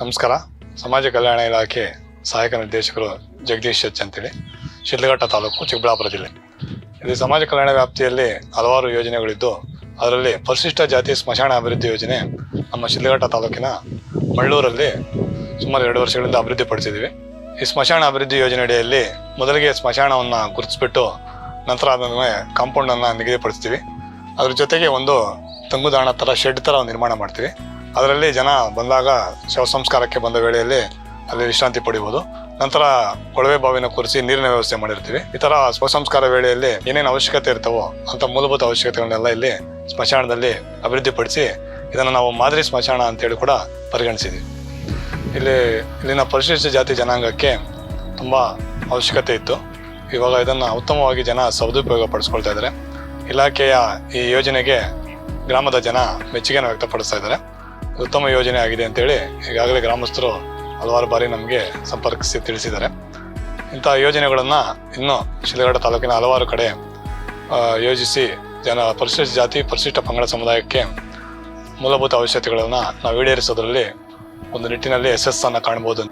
ನಮಸ್ಕಾರ. ಸಮಾಜ ಕಲ್ಯಾಣ ಇಲಾಖೆ ಸಹಾಯಕ ನಿರ್ದೇಶಕರು ಜಗದೀಶ್ ಎಚ್ ಅಂತೇಳಿ, ಶಿಡ್ಲಘಟ್ಟ ತಾಲೂಕು ಚಿಕ್ಕಬಳ್ಳಾಪುರ ಜಿಲ್ಲೆ. ಇಲ್ಲಿ ಸಮಾಜ ಕಲ್ಯಾಣ ವ್ಯಾಪ್ತಿಯಲ್ಲಿ ಹಲವಾರು ಯೋಜನೆಗಳಿದ್ದು, ಅದರಲ್ಲಿ ಪರಿಶಿಷ್ಟ ಜಾತಿ ಸ್ಮಶಾನ ಅಭಿವೃದ್ಧಿ ಯೋಜನೆ ನಮ್ಮ ಶಿಡ್ಲಘಟ್ಟ ತಾಲೂಕಿನ ಮಳ್ಳೂರಲ್ಲಿ ಸುಮಾರು ಎರಡು ವರ್ಷಗಳಿಂದ ಅಭಿವೃದ್ಧಿಪಡಿಸಿದ್ದೀವಿ ಈ ಸ್ಮಶಾನ ಅಭಿವೃದ್ಧಿ ಯೋಜನೆ ಅಡಿಯಲ್ಲಿ ಮೊದಲಿಗೆ ಸ್ಮಶಾನವನ್ನು ಗುರುತಿಸ್ಬಿಟ್ಟು ನಂತರ ಅದನ್ನು ಕಾಂಪೌಂಡನ್ನು ನಿಗದಿಪಡಿಸ್ತೀವಿ. ಅದ್ರ ಜೊತೆಗೆ ಒಂದು ತಂಗುದಾಣ ಥರ ಶೆಡ್ ಥರ ನಿರ್ಮಾಣ ಮಾಡ್ತೀವಿ. ಅದರಲ್ಲಿ ಜನ ಬಂದಾಗ ಶವ ಸಂಸ್ಕಾರಕ್ಕೆ ಬಂದ ವೇಳೆಯಲ್ಲಿ ಅಲ್ಲಿ ವಿಶ್ರಾಂತಿ ಪಡಿಬೋದು. ನಂತರ ಕೊಳವೆ ಬಾವಿನ ಕೂರಿಸಿ ನೀರಿನ ವ್ಯವಸ್ಥೆ ಮಾಡಿರ್ತೀವಿ. ಈ ತರ ಶವ ಸಂಸ್ಕಾರ ವೇಳೆಯಲ್ಲಿ ಏನೇನು ಅವಶ್ಯಕತೆ ಇರ್ತವೋ ಅಂತ ಮೂಲಭೂತ ಅವಶ್ಯಕತೆಗಳನ್ನೆಲ್ಲ ಇಲ್ಲಿ ಸ್ಮಶಾನದಲ್ಲಿ ಅಭಿವೃದ್ಧಿಪಡಿಸಿ ಇದನ್ನು ನಾವು ಮಾದರಿ ಸ್ಮಶಾನ ಅಂತೇಳಿ ಕೂಡ ಪರಿಗಣಿಸಿದ್ವಿ. ಇಲ್ಲಿ ಇಲ್ಲಿನ ಪರಿಶಿಷ್ಟ ಜಾತಿ ಜನಾಂಗಕ್ಕೆ ತುಂಬ ಅವಶ್ಯಕತೆ ಇತ್ತು. ಇವಾಗ ಇದನ್ನು ಉತ್ತಮವಾಗಿ ಜನ ಸದುಪಯೋಗ ಪಡಿಸ್ಕೊಳ್ತಾ ಇದ್ದಾರೆ ಇಲಾಖೆಯ ಈ ಯೋಜನೆಗೆ ಗ್ರಾಮದ ಜನ ಮೆಚ್ಚುಗೆಯನ್ನು ವ್ಯಕ್ತಪಡಿಸ್ತಾ ಇದ್ದಾರೆ ಉತ್ತಮ ಯೋಜನೆ ಆಗಿದೆ ಅಂತೇಳಿ ಈಗಾಗಲೇ ಗ್ರಾಮಸ್ಥರು ಹಲವಾರು ಬಾರಿ ನಮಗೆ ಸಂಪರ್ಕಿಸಿ ತಿಳಿಸಿದ್ದಾರೆ. ಇಂಥ ಯೋಜನೆಗಳನ್ನು ಇನ್ನೂ ಶಿಲಘಟ್ಟ ತಾಲೂಕಿನ ಹಲವಾರು ಕಡೆ ಯೋಜಿಸಿ ಜನ ಪರಿಶಿಷ್ಟ ಜಾತಿ, ಪರಿಶಿಷ್ಟ ಪಂಗಡ ಸಮುದಾಯಕ್ಕೆ ಮೂಲಭೂತ ಅವಶ್ಯಕತೆಗಳನ್ನು ನಾವು ಈಡೇರಿಸೋದ್ರಲ್ಲಿ ಒಂದು ನಿಟ್ಟಿನಲ್ಲಿ ಯಶಸ್ಸನ್ನು ಕಾಣ್ಬೋದು